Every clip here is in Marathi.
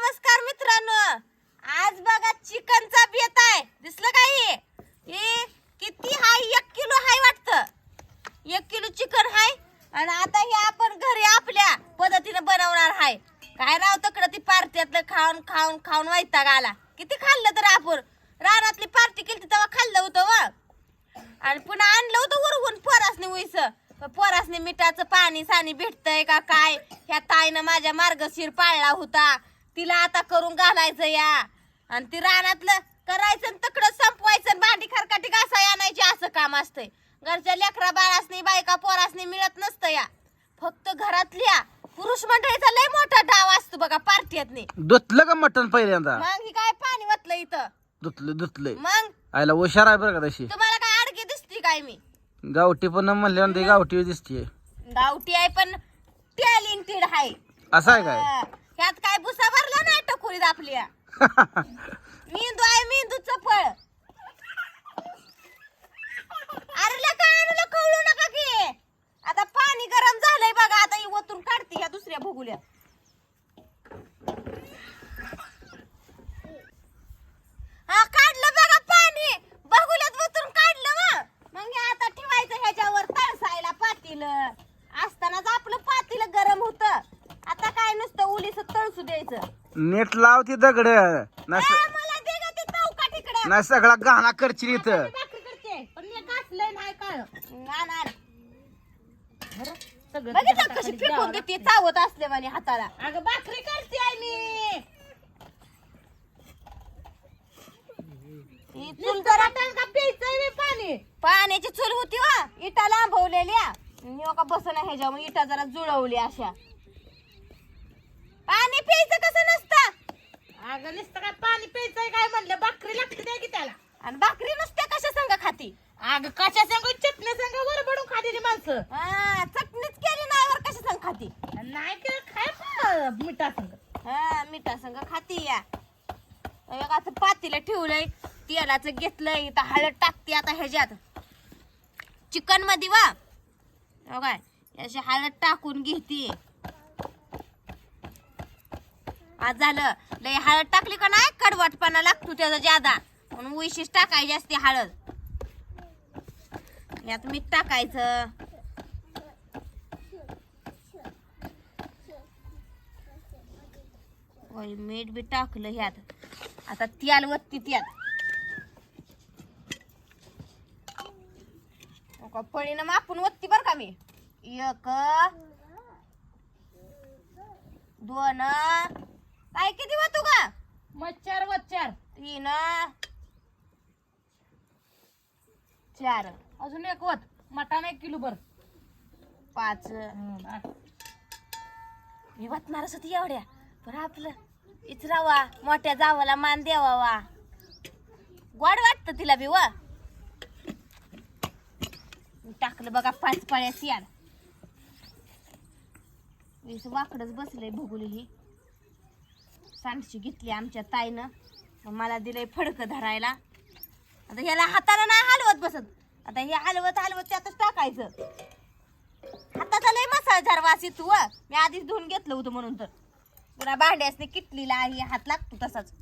नमस्कार मित्रांनो. आज बघा चिकनचा बेत आहे. दिसलं का हे? हे किती हाय? एक किलो हाय वाटतं. एक किलो चिकन हाय. आणि आता हे आपण घरी आपल्या पद्धतीने बनवणार हाय. काय राव तकडं ती पार्ट्यातलं खाऊन खाऊन खाऊन वैताग आला. किती खाल्लं तर आपण? रानातली पार्टी केली तेव्हा खाल्लं होतं व. आणि पुन्हा आणलं होतं उरवून पोरासने उईस. पोरासने मिठाचं पाणी साणी भेटतंय का काय? ह्या ताईनं माझ्या मार्गशीर पाळला होता. तिला आता करून घालायचं या. आणि ती रानातलं करायचं तकडं संपवायचं भांडी खरकाटी घासाय आणायची असं काम असतंय. घरच्या लेकरा बाळासनी बायका पोरासनी मिळत नसतं या. फक्त घरातल्या पुरुष मंडळीचा लय मोठा डाव असतो बघा पार्टीतनी. धुतलं का मटण पहिल्यांदा? मग ही काय पाणी वतलं इथं? धुतलं धुतलंय. मग? आयला हुशार आहे बरं का तशी. तुम्हाला काय अडकी दिसती काय मी? गावठी पण म्हणल्यावर ते गावठी दिसतीये. गावठी आहे पण टॅलेंटेड आहे. असं आहे काय? ह्यात काय भुसा भरला नाही टकोरीत आपल्या? मेंदू आहे मेंदूचं फळ. अरे लका आणलं कळू नका की. आता पाणी गरम झालंय बघा आता ही ओतून काढते ह्या दुसऱ्या भुगुल्या हा काढलं बघा पाणी बघुल्यात ओतून काढलं मग मग हे आता ठेवायचं ह्याच्यावर तळसायला पातील असतानाच आपलं पातील गरम होत आता काय नुसतं उलीस तळसू द्यायचं नेट लाव ती दगड. ना सगळा करची इथं. नाही. सगळं बघितलं कशी फेकून देते चावत असले म्हणे हाताला. अगं भाकरी करते आहे मी. ही चूल जरा का प्यायचंय मी पाणी? पाण्याची चूल होती वा इटा लांबवलेल्या आणि हो का बसन ह्याच्या मग इटा जरा जुळवली अशा. पाणी प्यायचं कसं नसतं? अगं नुसतं काय पाणी प्यायचंय काय म्हणलं? भाकरी लागते द्या की त्याला? आणि भाकरी नुसत्या कशा संग खाती? अगं कशा संग? चटणी संग वरबडून खाते माणसं. हा चटणीच केली नाही वर कशा संग खाती? नाही की खाय पण मिठा संग. हा मिठा संग खाती या. एक आता पातीला ठेवलंय तेलाचं घेतलंय इथं हळद टाकते आता ह्याच्यात. चिकनमध्ये वा. हो काय अशी हळद टाकून घेते. आज झालं. लय हळद टाकली का नाही? कडवटपणा लागतो त्याचा ज्यादा म्हणून उशीच टाकायची असते हळद. यात मीठ टाकायचं. मीठ बी टाकलं ह्यात. आता त्याल वत्ती त्यात हो का पळीनं मापून वत्ती बर का मी? एक दोन काय किती वतू का? मच्छर वच्चार तीन चार. अजून एक वत. मटाण एक किलो भर. पाच. मी वतणारच होती एवढ्या. पण आपलं. इचरावा मोठ्या जावाला मान द्यावा गोड वाटत तिला बी व. टाकलं बघा पाच पाळ्या सियाड वीस वाकडच बसलंय भुगुली ही. सांडशी घेतली आमच्या ताईनं. मग मला दिलंय फडकं धरायला. आता ह्याला हाताला नाही हलवत बसत. आता हे हलवत हलवत त्यातच टाकायचं. हाताचा लय मसाला झार तू व. मी आधीच धुवून घेतलं होतं म्हणून तर. पुन्हा भांड्यासने किटलीला ही हात लागतो तसाच.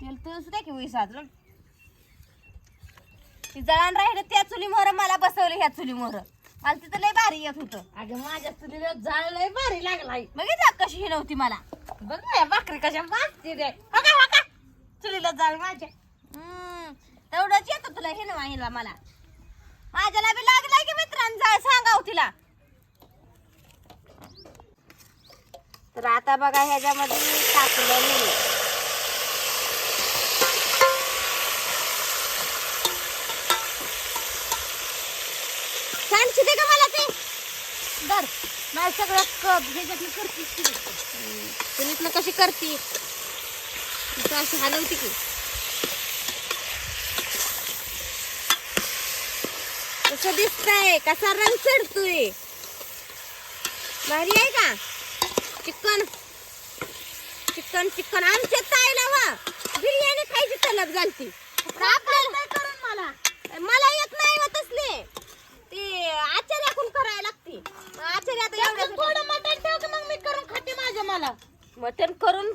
तेल तर सुद्धा की वीस अजून ती जळान राहिलं त्या चुली मोहर मला बसवलं ह्या चुली मोहर मला तिथं लय भारी येत होतं. अगं माझ्या चुलीला जाळ लय भारी लागलाय. बघितलं कशी ही नव्हती मला? बघ ना या भाकरी कशा वाजते रे बघा बघा चुलीला जाळ माझ्या हम्म, तेवढंच येतं तुला हे ना हिला मला. माझ्याला बी लागलाय की मित्रांचा सांगाव तिला. तर आता बघा ह्याच्यामध्ये टाकलं मी दे का मला ते? धर मला सगळं कप ह्याच्यातली करतीस की तुम्ही कशी करते? अशी हलवते की. कसं दिसतंय? कसा रंग चढतोय? भारी आहे का? चिकन. Chicken chicken. आमच्या ताईला वा. बिर्याणी खायची तलब झालती. आपल्याला मला? मला येत नाही व तसले. ते आचार्याकडून करायला लागते? आचार्य आता एवढ्या थोडं मटण मला. मटण करून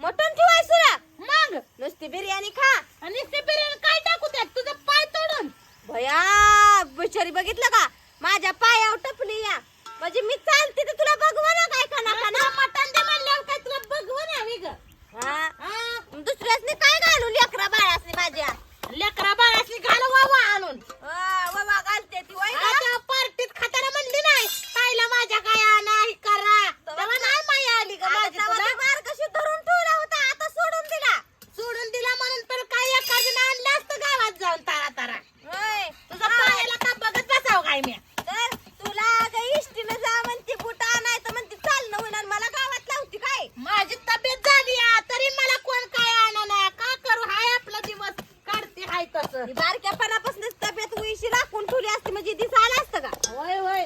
मटण ठेवायचं ना. मग? नुसती बिर्याणी खा. आणि ते बिर्याणी काय टाकू त्यात? तुझं पाय तोडून. भया बिचारी बघितलं का? माझ्या पायावर टपली या. म्हणजे मी चालते तर तुला बघवा ना काय खाना खाना मटण दे म्हणल्यावर काय तुला बघवं ना मी ग हा हा दुसऱ्यासनी काय घालू लेकरा बाळासनी माझ्या लेकरा बाळाची घाल वावा आणून हा, बाबा घालते ती वय का? आता पार्टीत खाताना म्हणली नाही ताईला माझ्या काय नाही करा तेव्हा नाही माया आली का आता माझी तेव्हा तुला ती बार कशी धरून ठेवला होता आता सोडून दिला सोडून दिला म्हणून तर काय एखादं आणलं असतं गावात जाऊन तारा तारा होय. तुझा हा. पायाला का बघत बसाव काय मी तर तुला अगं इष्टीनं जा म्हणते बुटा आणायचं म्हणते चालणं होईना आणि मला गावात लावती काय माझी तब्येत झाली आ, तरी मला कोण काय आणा का करू हाय आपला दिवस काढते हाय तसं ही बारक्यापणापासूनच तब्येत उईशी राखून ठेवली असती म्हणजे दिसा आलं असतं का होय होय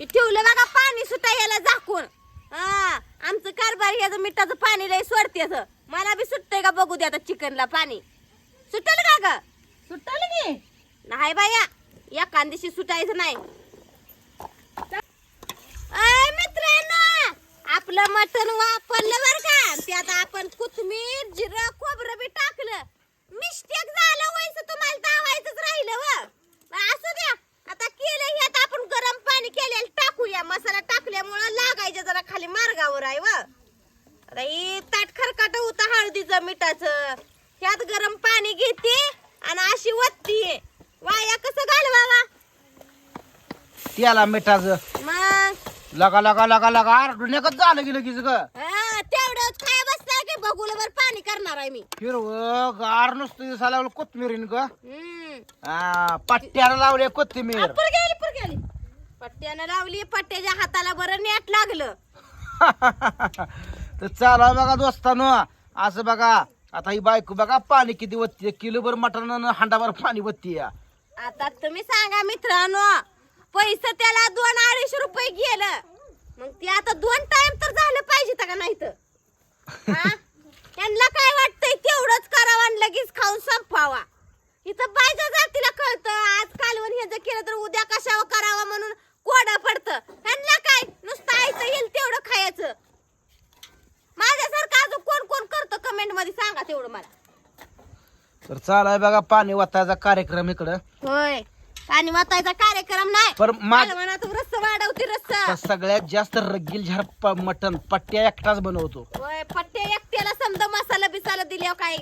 हे ठेवलं बघा पाणी सुटा याला झाकून हा आमचं कारभार याचं मिठाचं पाणी लय सोडते मला बी सुटतंय का बघू दे आता चिकनला पाणी. सुटल का ग? सुटल की नाही? बाया या कांदेशी सुटायचं नाही. मित्रांनो आपलं मटण वापरलं बर का त्यात आपण कोथमीर जिरं खोबरं बी टाकलं मिस्टेक झालं वयस तुम्हाला दावायचंच राहिलं व पण असू द्या आता केलं ह्यात आपण गरम पाणी केलेलं टाकूया मसाला टाकल्यामुळं लागायचं जरा खाली मार्गावर आहे व आता ही ताट खरकाट होतं हळदीचं मिठाचं ह्यात गरम पाणी घेते आणि अशी वत्तीये वाया कसं घालवावा त्याला मिठाचं. मग? लगा लगा लगा लगा आरडून झालं की लगेच ग. हा, तेवढंच काय बसताय की बघूलवर पाणी करणार आहे मी. हिरव गार नुसतं दिसायला लागलं कोथमिरीन ग. हम्म. हा, पट्ट्याला लावले कोथिंबीर. पुर गेली पुर गेली. पट्ट्यानं लावली पट्ट्याच्या हाताला बरं नेट लागलं. तर चाला बघा दोस्तानो. असं बघा. आता ही बायको बघा पाणी किती वत्ती किलोभर मटण हांडाभर पाणी वत्ती आता तुम्ही सांगा मित्रांनो पैसे त्याला दोन अडीचशे रुपये गेलं. मग ते आता दोन टाइम तर झालं पाहिजे का नाही तर? त्यांना काय वाटतंय तेवढंच करावं आणि लगेच खाऊन संपावा इथं बायच्या जातीला कळतं आज कालवण हे जर केलं तर उद्या कशावर करावं म्हणून कोडं पडतं त्यांना काय नुसतं आयचं येईल तेवढं खायचं माझ्यासारखं अजून कोण कोण करतं कमेंटमध्ये सांगा तेवढं मला तर चालाय बघा पाणी वाचायचा कार्यक्रम इकडं. होय. पाणी वाचायचा कार्यक्रम नाही. पर मा- म्हणा तू रस्सा वाढवती रस्सा. तर सगळ्यात जास्त रगील झार प- मटण पट्ट्या एकटाच बनवतो. होय पट्टे एकट्याला समजा मसाला बिसाला दिल्यावर काय?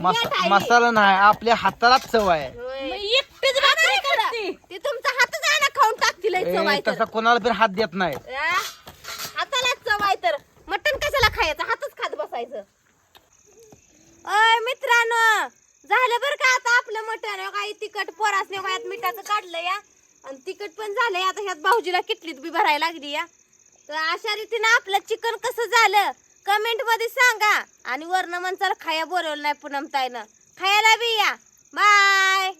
मस- आहे. मसाला नाही आपल्या हातालाच चव आहे. होय. आणा इकडं. ते तुमचा हातच आणा खाऊन टाकतील ए, चवाय तर. तसा कोणाला पण हात देत नाही. आ? हाताला चवाय तर. मटण कशाला खायचं? हातच खात बसायचं. अय मित्रांनो झालं बरं का आता आपलं मटण हो काही तिखट पोरासने हो यात मिठाचं काढलं या. आणि तिखट पण झालंय आता ह्यात भाऊजीला किटलीत बी भरायला लागली या. तर अशा रीतीनं आपलं चिकन कसं झालं? कमेंटमध्ये सांगा. आणि वर्ण म्हणचाल खाया बोलवलं नाही पूनम ताईनं. खायला बी या. बाय.